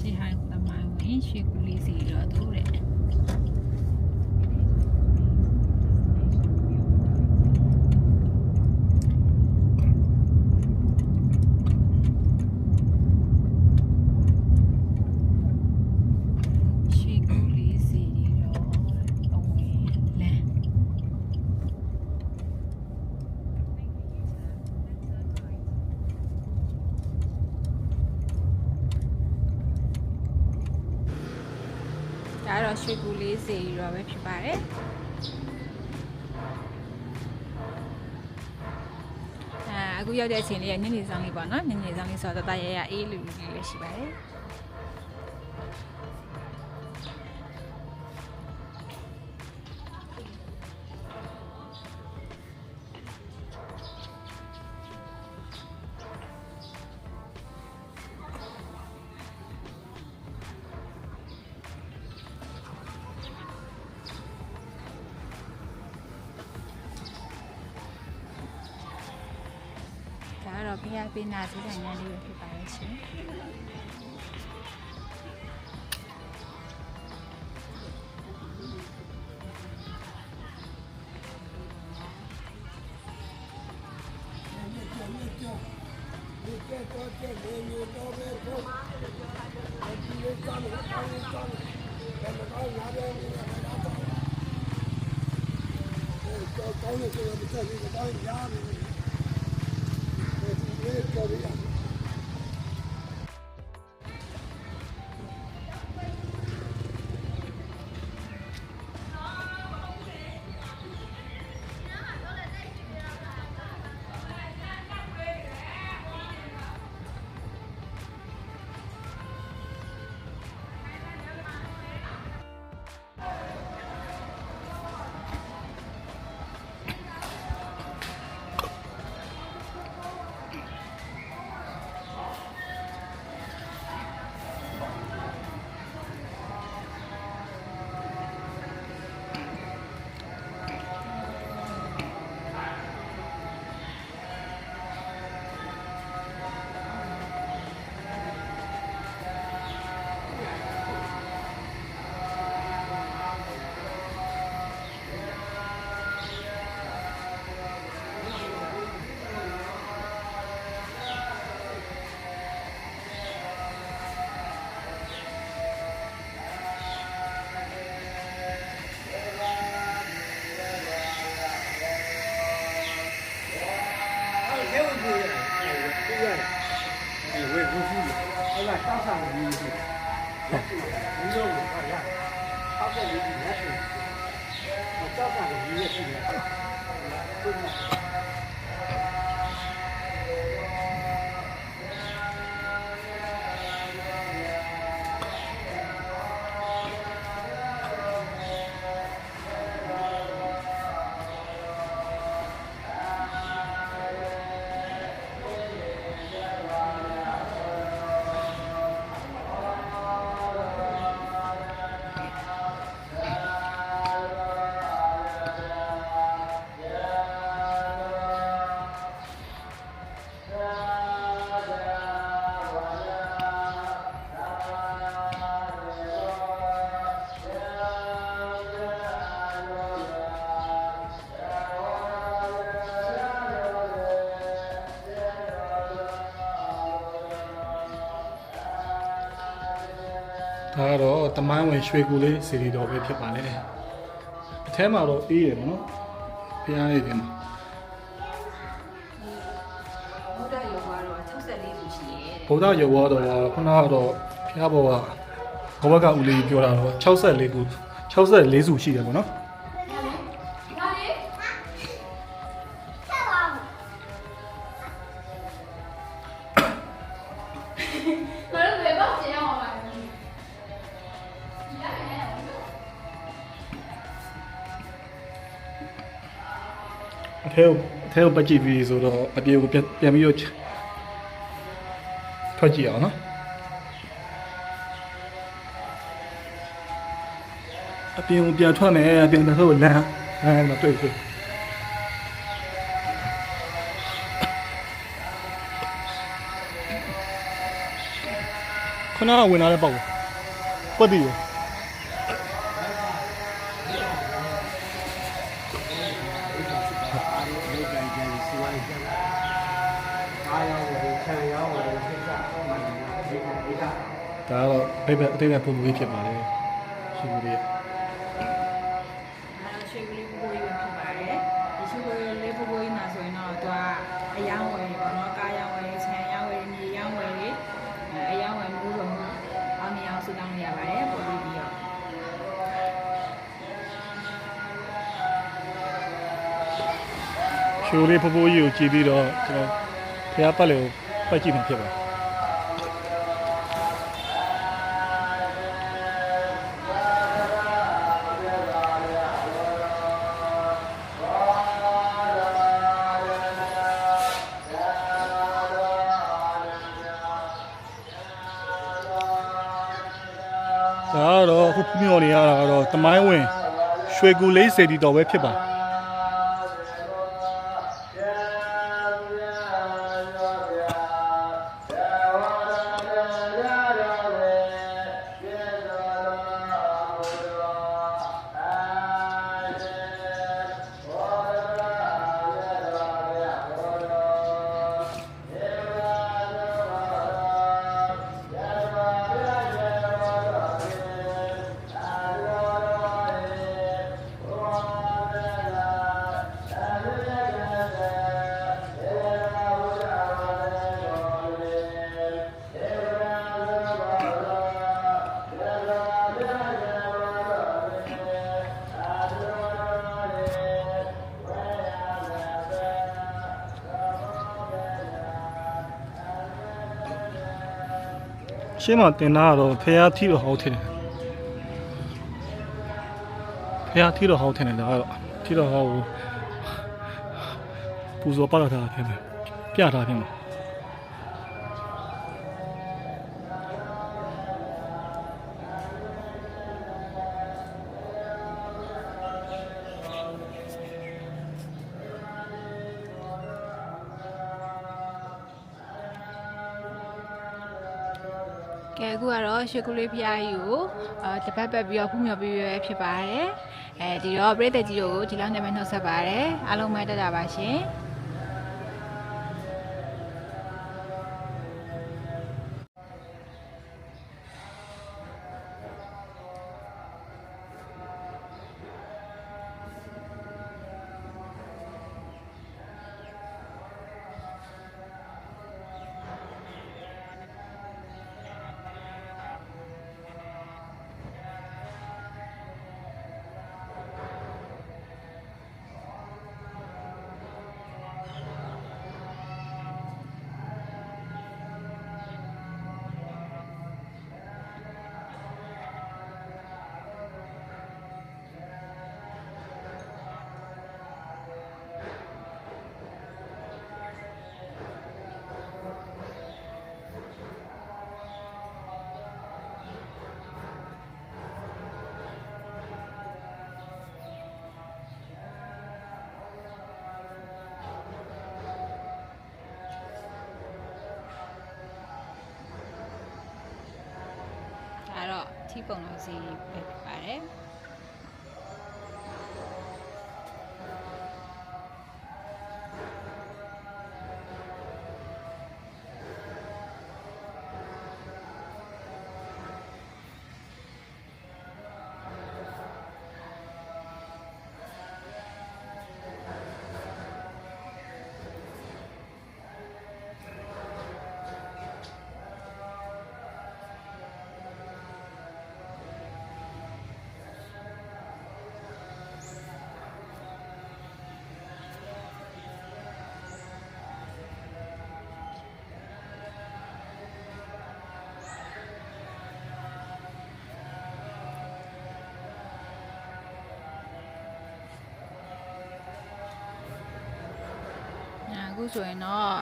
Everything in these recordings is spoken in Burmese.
ရှေ့ဟိုင်းသမိုင်းဝင်ရှေ့ကူလေးစီတော့တို့တဲ့ ကတော့ရွှေကူလေးစီရောပဲဖြစ်ပါတယ်အာအခုရောက်တဲ့အချိန်လေးကညနေဆောင်လေးပေါ့နော်ညနေဆောင်လေးဆိုတော့တတရရအေးလူလူလေးလည်းရှိပါတယ် 러비아비 나비 장난이 이렇게 봐야지. Hãy subscribe cho kênh Ghiền Mì Gõ Để ဒါ ကတော့ဖျားပေးနာစည်းဆိုင်ငန်းလေးပဲဖြစ်ပါရဲ့ရှင် ဒါကတော့တမိုင်းဝင်ရွှေကူလေးစီရီတော်ပဲဖြစ်ပါလေအထဲမှာတော့အေးရယ်နော်ဖျားရည်တယ်မှာဘုရားယောဂါတော့64ခုရှိရဲ့ဗုဒ္ဓရုပ်ဝါတော့ခုနကတော့ဖျားဘောကဘဝကဦးလေးပြောတာတော့64ခု64စုရှိတယ်ပေါ့နော် အထဲကိုအထဲကိုပတ်ကြည့်ပြီးဆိုတော့အပြေကိုပြန်ပြန်ပြီးတော့ထွက်ကြည့်အောင်နော်အပြင်ကိုပြန်ထွက်မယ်အပြင်တစ်ခါကိုလမ်းအဲမတွေ့ဘူးခဏဝင်လာတဲ့ပေါ့ကွက်တီရော ဒါကတော့အတိတ်အတိတ်ကပုံလေးဖြစ်ပါတယ်ရှင်ကြီးရဲ့ရှင်ကြီးပုံလေးဖြစ်ပါတယ်ဒီရှင်ကြီးလေးပုံလေးမှာဆိုရင်တော့သူကအယောင်ဝယ်ပေါ့နော်ကားယောင်ဝယ်ခြံယောင်ဝယ်မြေယောင်ဝယ်အယောင်ဝယ်မျိုးစုံအောင်မြအောင်စုတောင်းနေရပါတယ်ပုံလေးပြီးတော့ရှင်လေးပုံလေးကိုကြည့်ပြီးတော့ကျွန်တော်ဖျားပတ်လေကိုပတ်ကြည့်မှဖြစ်ပါတယ် ကတော့အခုဖမျော်နေရတာကတော့တမိုင်းဝင်ရွှေကူလေးစေတီတော်ပဲဖြစ်ပါ ရှင်းမတင်တာကတော့ဖះထီတော်ဟောက်ထင်တယ်ဖះထီတော်ဟောက်ထင်တယ်ဒါကတော့ထီတော်ဟောက်ကိုပူဇော်ပါလာတာဖြစ်မယ်ပြတာဖြစ်မယ် ကဲအခုကတော့ရွှေကူလေးဖျားကြီးကိုအာတစ်ပတ်ပတ်ပြီးတော့ဖူးမြော်ပြီးရဖြစ်ပါတယ်အဲဒီတော့ပြည်သက်ကြီးတို့ကိုဒီလောက်နဲ့ပဲနှုတ်ဆက်ပါတယ်အားလုံးပဲတက်တာပါရှင် ထီးပုံတော်စီပဲဖြစ်ပါတယ် အခုဆိုရင်တော့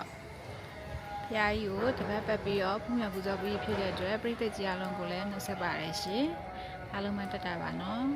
ဖျားကြီးကိုတစ်ပတ်ပတ်ပြီးတော့ဖူးမြော်ပူဇော်ပြီးဖြစ်တဲ့အတွက်ပြည်သက်ကြီးအလုံးကိုလည်းနှုတ်ဆက်ပါတယ်ရှင်အားလုံးပဲတက်တာပါနော်